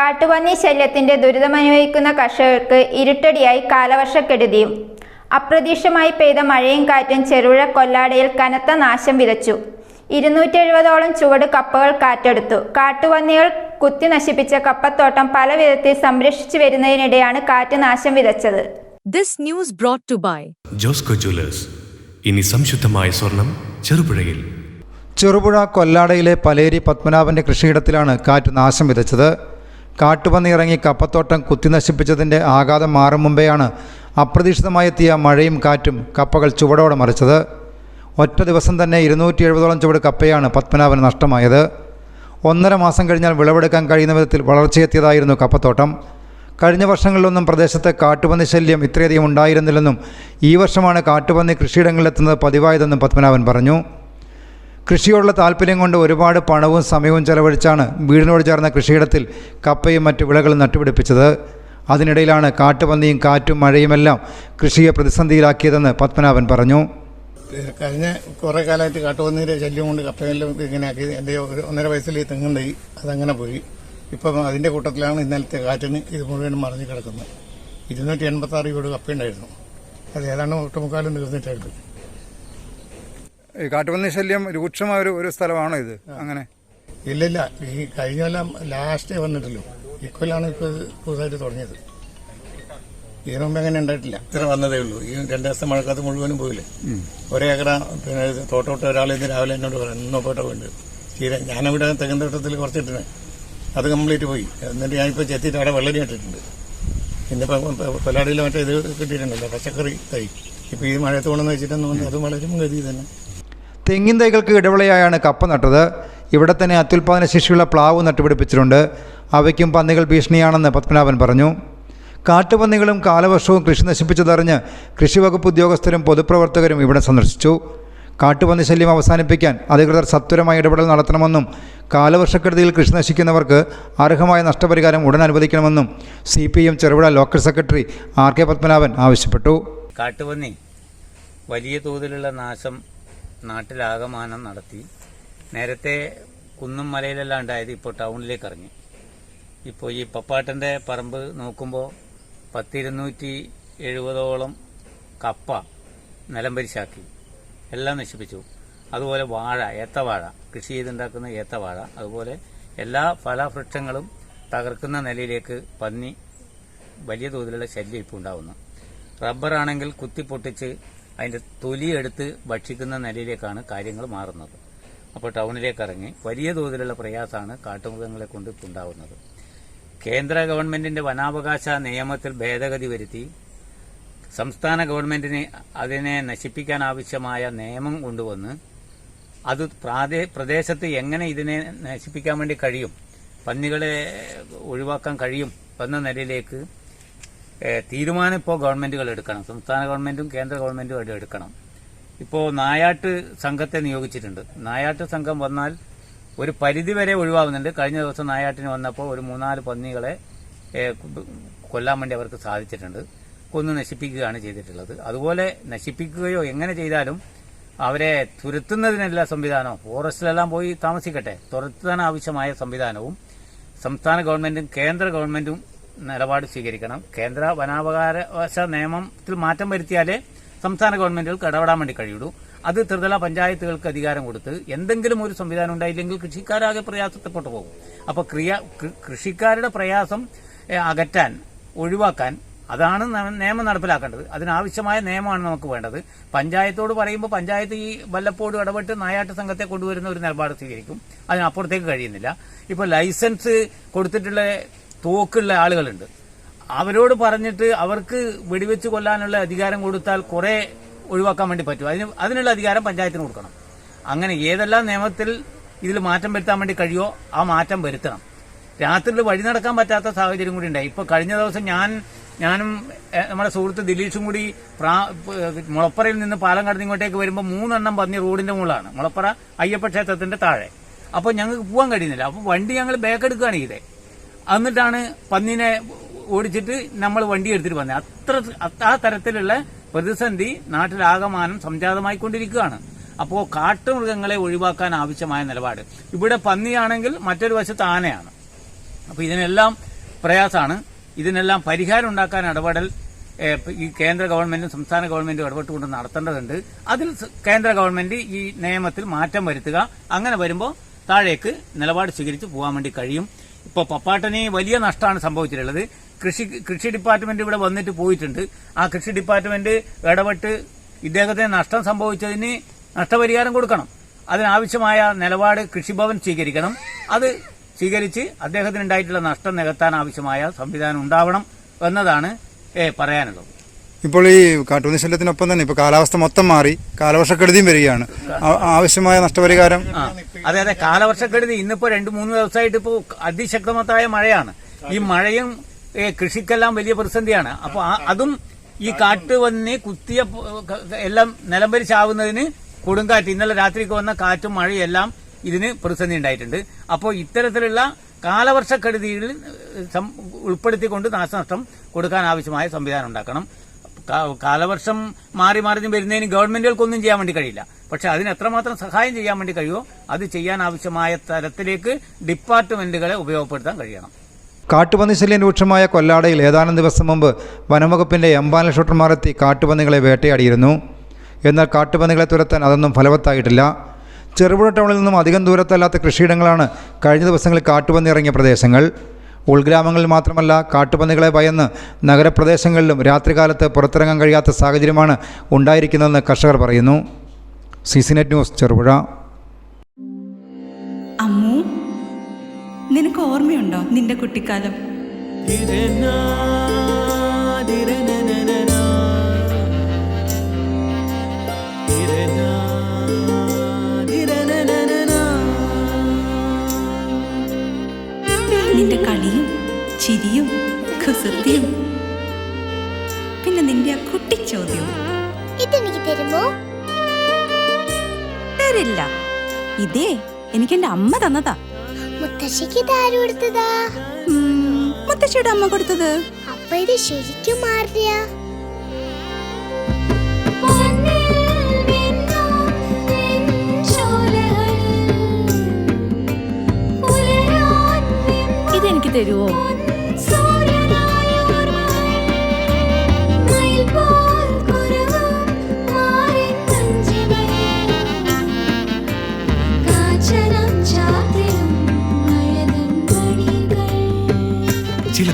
കാട്ടുപന്നി ശല്യത്തിന്റെ ദുരിതമനുഭവിക്കുന്ന കർഷകർക്ക് ഇരുട്ടടിയായി കാലവർഷക്കെടുതിയും. അപ്രതീക്ഷിതമായി പെയ്ത മഴയും കാറ്റും ചെറുപുഴ കൊല്ലാടയിൽ കനത്ത നാശം വിതച്ചു. ഇരുന്നൂറ്റി എഴുപതോളം ചുവട് കപ്പകൾ കാറ്റെടുത്തു. കാട്ടുപന്നികൾ കുത്തി നശിപ്പിച്ച കപ്പത്തോട്ടം പല വിധത്തിൽ സംരക്ഷിച്ചു വരുന്നതിനിടെയാണ് കാറ്റ് നാശം വിതച്ചത്. This news brought Josco jewellers ഇനി സംശുദ്ധമായ സ്വർണം ചെറുപുഴയിൽ. ചെറുപുഴ കൊല്ലാടയിലെ പലേരി പത്മനാഭന്റെ കൃഷിയിടത്തിലാണ് കാറ്റ് നാശം വിതച്ചത്. കാട്ടുപന്നി ഇറങ്ങി കപ്പത്തോട്ടം കുത്തി കുത്തിനശിപ്പിച്ചതിന്റെ ആഘാതം മാറും മുമ്പെയാണ് അപ്രതീക്ഷിതമായെത്തിയ മഴയും കാറ്റും കപ്പകൾ ചുവടോടെ മറിച്ചത്. ഒറ്റ ദിവസം തന്നെ ഇരുന്നൂറ്റി എഴുപതോളം ചുവട് കപ്പയാണ് പത്മനാഭന് നഷ്ടമായത്. ഒന്നര മാസം കഴിഞ്ഞാൽ വിളവെടുക്കാൻ കഴിയുന്ന വിധത്തിൽ വളർച്ചയെത്തിയതായിരുന്നു കപ്പത്തോട്ടം. കഴിഞ്ഞ വർഷങ്ങളിലൊന്നും പ്രദേശത്ത് കാട്ടുപന്നി ശല്യം ഇത്രയധികം ഉണ്ടായിരുന്നില്ലെന്നും ഈ വർഷമാണ് കാട്ടുപന്നി കൃഷിയിടങ്ങളിലെത്തുന്നത് പതിവായതെന്നും പത്മനാഭൻ പറഞ്ഞു. കൃഷിയോടുള്ള താല്പര്യം കൊണ്ട് ഒരുപാട് പണവും സമയവും ചെലവഴിച്ചാണ് വീടിനോട് ചേർന്ന കൃഷിയിടത്തിൽ കപ്പയും മറ്റു വിളകളും നട്ടുപിടിപ്പിച്ചത്. അതിനിടയിലാണ് കാട്ടുപന്നിയും കാറ്റും മഴയുമെല്ലാം കൃഷിയെ പ്രതിസന്ധിയിലാക്കിയതെന്ന് പത്മനാഭൻ പറഞ്ഞു. കഴിഞ്ഞ കുറേ കാലമായിട്ട് കാട്ടുപന്നിയുടെ ശല്യം കൊണ്ട് കപ്പയെല്ലാം ഇങ്ങനെ ആക്കി എന്റെ ഒന്നര വയസ്സിൽ തെങ്ങുണ്ടായി അതങ്ങനെ പോയി. ഇപ്പം അതിന്റെ കൂട്ടത്തിലാണ് ഇന്നലത്തെ കാറ്റിന് ഇത് മുഴുവനും മറിഞ്ഞു കിടക്കുന്നത്. ഇരുന്നൂറ്റി എൺപത്തി ആറ് വീട് കപ്പയുണ്ടായിരുന്നു. അത് ഏതാണ്ട് ഒട്ടുമുക്കാലും തീർന്നിട്ടായിരുന്നു. കാട്ടുപന്നി ശല്യം രൂക്ഷമായ ഒരു ഒരു സ്ഥലമാണോ ഇത്? അങ്ങനെ. ഇല്ലില്ല. ഈ കഴിഞ്ഞ കൊല്ലം ലാസ്റ്റേ വന്നിട്ടല്ലോ. ഇക്കൊല്ലാണ് ഇപ്പോൾ പുതുതായിട്ട് തുടങ്ങിയത്. ഇതിനു മുമ്പ് അങ്ങനെ ഉണ്ടായിട്ടില്ല. ഇത്ര വന്നതേ ഉള്ളൂ. ഈ രണ്ട് ദിവസം മഴക്കാലത്ത് മുഴുവനും പോയില്ലേ? ഒരേ ഏക്കറ പിന്നെ ഇത് തോട്ടോട്ട് ഒരാൾ ഇന്ന് രാവിലെ എന്നോട് പറയാം ഇന്നോ പോട്ടോ ഉണ്ട് ചീര ഞാനവിടെ തെങ്ങൻ തോട്ടത്തിൽ കുറച്ചിട്ടിന്. അത് കംപ്ലീറ്റ് പോയി. എന്നിട്ട് ഞാനിപ്പോൾ ചെത്തിയിട്ട് അവിടെ വെള്ളരി ഇട്ടിട്ടുണ്ട് ഇന്നിപ്പോൾ കൊല്ലാടിയിൽ മറ്റേ ഇത് കിട്ടിയിട്ടുണ്ടല്ലോ പച്ചക്കറി തൈ. ഇപ്പോൾ ഈ മഴയത്ത് കൊണ്ടെന്ന് വെച്ചിട്ടൊന്നും അത് വളരും ഗതി തന്നെ. തെങ്ങിൻ തൈകൾക്ക് ഇടവിളയായാണ് കപ്പ നട്ടത്. ഇവിടെ തന്നെ അത്യുൽപാദന ശേഷിയുള്ള പ്ലാവ് നട്ടുപിടിപ്പിച്ചിട്ടുണ്ട്. അവയ്ക്കും പന്നികൾ ഭീഷണിയാണെന്ന് പത്മനാഭൻ പറഞ്ഞു. കാട്ടുപന്നികളും കാലവർഷവും കൃഷി നശിപ്പിച്ചതറിഞ്ഞ് കൃഷിവകുപ്പ് ഉദ്യോഗസ്ഥരും പൊതുപ്രവർത്തകരും ഇവിടെ സന്ദർശിച്ചു. കാട്ടുപന്നി ശല്യം അവസാനിപ്പിക്കാൻ അധികൃതർ സത്വരമായ ഇടപെടൽ നടത്തണമെന്നും കാലവർഷക്കെടുതിയിൽ കൃഷി നശിക്കുന്നവർക്ക് അർഹമായ നഷ്ടപരിഹാരം ഉടൻ അനുവദിക്കണമെന്നും C P M Cherupuzha local secretary R K Padmanabhan ആവശ്യപ്പെട്ടു. കാട്ടുപന്നി വലിയ തോതിലുള്ള നാശം നാട്ടിലാകമാനം നടത്തി. നേരത്തെ കുന്നും മലയിലെല്ലാം ഉണ്ടായത് ഇപ്പോൾ ടൗണിലേക്ക് ഇറങ്ങി ഇപ്പോൾ ഈ പപ്പാട്ടന്റെ പറമ്പ് നോക്കുമ്പോൾ പത്തിരുന്നൂറ്റി എഴുപതോളം കപ്പ നിലം പരിശാക്കി. എല്ലാം നശിപ്പിച്ചു. അതുപോലെ വാഴ ഏത്തവാഴ കൃഷി ചെയ്തുണ്ടാക്കുന്ന ഏത്തവാഴ അതുപോലെ എല്ലാ ഫലവൃക്ഷങ്ങളും തകർക്കുന്ന നിലയിലേക്ക് പന്നി വലിയ തോതിലുള്ള ശല്യം ഇപ്പോൾ ഉണ്ടാവുന്നു. റബ്ബറാണെങ്കിൽ കുത്തിപ്പൊട്ടിച്ച് അതിന്റെ തൊലിയെടുത്ത് ഭക്ഷിക്കുന്ന നിലയിലേക്കാണ് കാര്യങ്ങൾ മാറുന്നത്. അപ്പോൾ ടൗണിലേക്ക് ഇറങ്ങി വലിയ തോതിലുള്ള പ്രയാസമാണ് കാട്ടുമൃഗങ്ങളെ കൊണ്ട് ഉണ്ടാവുന്നത്. കേന്ദ്ര ഗവൺമെന്റിന്റെ വനാവകാശ നിയമത്തിൽ ഭേദഗതി വരുത്തി സംസ്ഥാന ഗവൺമെന്റിന് അതിനെ നശിപ്പിക്കാൻ ആവശ്യമായ നിയമം കൊണ്ടുവന്ന് അത് പ്രാദേ പ്രദേശത്ത് എങ്ങനെ ഇതിനെ നശിപ്പിക്കാൻ വേണ്ടി കഴിയും പന്നികളെ ഒഴിവാക്കാൻ കഴിയും എന്ന നിലയിലേക്ക് തീരുമാനം ഇപ്പോൾ ഗവൺമെന്റുകൾ എടുക്കണം. സംസ്ഥാന ഗവൺമെന്റും കേന്ദ്ര ഗവൺമെന്റും അവിടെ എടുക്കണം. ഇപ്പോൾ നായാട്ട് സംഘത്തെ നിയോഗിച്ചിട്ടുണ്ട്. നായാട്ട് സംഘം വന്നാൽ ഒരു പരിധി വരെ ഒഴിവാകുന്നുണ്ട്. കഴിഞ്ഞ ദിവസം നായാട്ടിന് വന്നപ്പോൾ ഒരു മൂന്നാൽ പന്നികളെ കൊല്ലാൻ വേണ്ടി അവർക്ക് സാധിച്ചിട്ടുണ്ട്. കൊന്ന് നശിപ്പിക്കുകയാണ് ചെയ്തിട്ടുള്ളത്. അതുപോലെ നശിപ്പിക്കുകയോ എങ്ങനെ ചെയ്താലും അവരെ തുരത്തുന്നതിനെല്ലാം സംവിധാനവും ഫോറസ്റ്റിലെല്ലാം പോയി താമസിക്കട്ടെ തുരത്താൻ ആവശ്യമായ സംവിധാനവും സംസ്ഥാന ഗവൺമെന്റും കേന്ദ്ര ഗവൺമെന്റും നിലപാട് സ്വീകരിക്കണം. കേന്ദ്ര വനാവകാശ നിയമത്തിൽ മാറ്റം വരുത്തിയാലേ സംസ്ഥാന ഗവൺമെന്റുകൾക്ക് ഇടപെടാൻ വേണ്ടി കഴിയുള്ളൂ. അത് ത്രിതല പഞ്ചായത്തുകൾക്ക് അധികാരം കൊടുത്ത് എന്തെങ്കിലും ഒരു സംവിധാനം ഉണ്ടായില്ലെങ്കിൽ കൃഷിക്കാരാകെ പ്രയാസത്തെപ്പെട്ടു പോകും അപ്പോൾ കൃഷിക്കാരുടെ പ്രയാസം അകറ്റാൻ ഒഴിവാക്കാൻ അതാണ് നിയമം നടപ്പിലാക്കേണ്ടത്. അതിനാവശ്യമായ നിയമമാണ് നമുക്ക് വേണ്ടത്. പഞ്ചായത്തോട് പറയുമ്പോൾ പഞ്ചായത്ത് ഈ വല്ലപ്പോഴും ഇടപെട്ട് നായാട്ട് സംഘത്തെ കൊണ്ടുവരുന്ന ഒരു നിലപാട് സ്വീകരിക്കും. അതിനപ്പുറത്തേക്ക് കഴിയുന്നില്ല. ഇപ്പോൾ ലൈസൻസ് കൊടുത്തിട്ടുള്ള തോക്കുള്ള ആളുകളുണ്ട്. അവരോട് പറഞ്ഞിട്ട് അവർക്ക് വെടിവെച്ച് കൊല്ലാനുള്ള അധികാരം കൊടുത്താൽ കുറെ ഒഴിവാക്കാൻ വേണ്ടി പറ്റും. അതിന് അതിനുള്ള അധികാരം പഞ്ചായത്തിന് കൊടുക്കണം. അങ്ങനെ ഏതെല്ലാം നിയമത്തിൽ ഇതിൽ മാറ്റം വരുത്താൻ വേണ്ടി കഴിയുമോ ആ മാറ്റം വരുത്തണം. രാത്രിയിൽ വഴി നടക്കാൻ പറ്റാത്ത സാഹചര്യം കൂടി ഉണ്ടായി. ഇപ്പൊ കഴിഞ്ഞ ദിവസം ഞാൻ ഞാനും നമ്മുടെ സുഹൃത്ത് ദിലീഷും കൂടി മുളപ്പറയിൽ നിന്ന് പാലം കടന്ന് ഇങ്ങോട്ടേക്ക് വരുമ്പോൾ മൂന്നെണ്ണം പന്നി റോഡിന്റെ മുകളിലാണ്. മുളപ്പറ അയ്യപ്പ ക്ഷേത്രത്തിന്റെ താഴെ. അപ്പോൾ ഞങ്ങൾക്ക് പോകാൻ കഴിയുന്നില്ല. അപ്പോൾ വണ്ടി ഞങ്ങൾ ബാക്ക് എടുക്കുകയാണ് എന്നിട്ടാണ് പന്നിനെ ഓടിച്ചിട്ട് നമ്മൾ വണ്ടി എടുത്തിട്ട് വന്നത്. അത്ര ആ തരത്തിലുള്ള പ്രതിസന്ധി നാട്ടിലാകമാനം സംജാതമായിക്കൊണ്ടിരിക്കുകയാണ്. അപ്പോൾ കാട്ടുമൃഗങ്ങളെ ഒഴിവാക്കാൻ ആവശ്യമായ നിലപാട്. ഇവിടെ പന്നിയാണെങ്കിൽ മറ്റൊരു വശത്ത് ആനയാണ്. അപ്പോൾ ഇതിനെല്ലാം പ്രയാസമാണ്. ഇതിനെല്ലാം പരിഹാരം ഉണ്ടാക്കാൻ ഇടപെടൽ ഈ കേന്ദ്ര ഗവൺമെന്റും സംസ്ഥാന ഗവൺമെന്റും ഇടപെട്ടുകൊണ്ട് നടത്തേണ്ടതുണ്ട്. അതിൽ കേന്ദ്ര ഗവൺമെന്റ് ഈ നിയമത്തിൽ മാറ്റം വരുത്തുക. അങ്ങനെ വരുമ്പോൾ താഴേക്ക് നിലപാട് സ്വീകരിച്ച് പോകാൻ വേണ്ടി കഴിയും. ഇപ്പോൾ പപ്പാട്ടന് വലിയ നഷ്ടമാണ് സംഭവിച്ചിട്ടുള്ളത്. കൃഷി കൃഷി ഡിപ്പാർട്ട്മെന്റ് ഇവിടെ വന്നിട്ട് പോയിട്ടുണ്ട്. ആ കൃഷി ഡിപ്പാർട്ട്മെന്റ് ഇടപെട്ട് ഇദ്ദേഹത്തിന് നഷ്ടം സംഭവിച്ചതിന് നഷ്ടപരിഹാരം കൊടുക്കണം. അതിനാവശ്യമായ നിലപാട് കൃഷിഭവൻ സ്വീകരിക്കണം. അത് സ്വീകരിച്ച് അദ്ദേഹത്തിന് ഉണ്ടായിട്ടുള്ള നഷ്ടം നികത്താൻ ആവശ്യമായ സംവിധാനം ഉണ്ടാവണം എന്നതാണ് പറയാനുള്ളത്. ഇപ്പോൾ ഈ കാട്ടുപന്നി ശല്യത്തിനൊപ്പം തന്നെ ഇപ്പോൾ കാലാവസ്ഥ മൊത്തം മാറി കാലവർഷക്കെടുതിയും വരികയാണ്. ആവശ്യമായ നഷ്ടപരിഹാരം? അതെ അതെ കാലവർഷക്കെടുതി ഇന്നിപ്പോ രണ്ടു മൂന്ന് ദിവസമായിട്ട് ഇപ്പോ അതിശക്തമായ മഴയാണ്. ഈ മഴയും കൃഷിക്കെല്ലാം വലിയ പ്രതിസന്ധിയാണ്. അപ്പൊ അതും ഈ കാട്ട് വന്ന് കുത്തിയ എല്ലാം നിലംപരിച്ചാവുന്നതിന് കൊടുങ്കാറ്റ്. ഇന്നലെ രാത്രിക്ക് വന്ന കാറ്റും മഴയും എല്ലാം ഇതിന് പ്രതിസന്ധി ഉണ്ടായിട്ടുണ്ട്. അപ്പോൾ ഇത്തരത്തിലുള്ള കാലവർഷക്കെടുതിയിൽ ഉൾപ്പെടുത്തിക്കൊണ്ട് നാശനഷ്ടം കൊടുക്കാൻ ആവശ്യമായ സംവിധാനം ഉണ്ടാക്കണം. കാലവർഷം മാറി മാറി വരുന്നതിന് ഗവൺമെന്റുകൾക്കൊന്നും ചെയ്യാൻ വേണ്ടി കഴിയില്ല. പക്ഷെ അതിന് എത്രമാത്രം സഹായം ചെയ്യാൻ വേണ്ടി കഴിയുമോ അത് ചെയ്യാൻ ആവശ്യമായ തരത്തിലേക്ക് ഡിപ്പാർട്ട്മെന്റുകളെ ഉപയോഗപ്പെടുത്താൻ കഴിയണം. കാട്ടുപന്നി ശല്യം രൂക്ഷമായ കൊല്ലാടയിൽ ഏതാനും ദിവസം മുമ്പ് വനംവകുപ്പിന്റെ എംപാനൽ ഷൂട്ടർമാർ എത്തി കാട്ടുപന്നികളെ വേട്ടയാടിയിരുന്നു. എന്നാൽ കാട്ടുപന്നികളെ തുരത്താൻ അതൊന്നും ഫലവത്തായിട്ടില്ല. ചെറുപുഴ ടൗണിൽ നിന്നും അധികം ദൂരത്തല്ലാത്ത കൃഷിയിടങ്ങളാണ് കഴിഞ്ഞ ദിവസങ്ങളിൽ കാട്ടുപന്നി ഇറങ്ങിയ പ്രദേശങ്ങൾ. ഉൾഗ്രാമങ്ങളിൽ മാത്രമല്ല കാട്ടുപന്നികളെ ഭയന്ന് നഗരപ്രദേശങ്ങളിലും രാത്രികാലത്ത് പുറത്തിറങ്ങാൻ കഴിയാത്ത സാഹചര്യമാണ് ഉണ്ടായിരിക്കുന്നതെന്ന് കർഷകർ പറയുന്നു. C C news Cherupuzha. Ammu നിനക്ക് ഓർമ്മയുണ്ടോ നിന്റെ കുട്ടിക്കാലം? ചിരിയും കുസൃതിയും. പിന്നെ നിന്റെ ആ ഇതെനിക്ക് തരുമോ? തരില്ല. ഇതേ എനിക്ക് എന്റെ അമ്മ തന്നതാ. മുത്തശ്ശിക്ക് കൊടുത്തതാ? ഉം, മുത്തശ്ശിയുടെ അമ്മ കൊടുത്തത്. അപ്പൊ ഇത് ശരിക്കും മാറിയ. ഇതെനിക്ക് തരുവോ?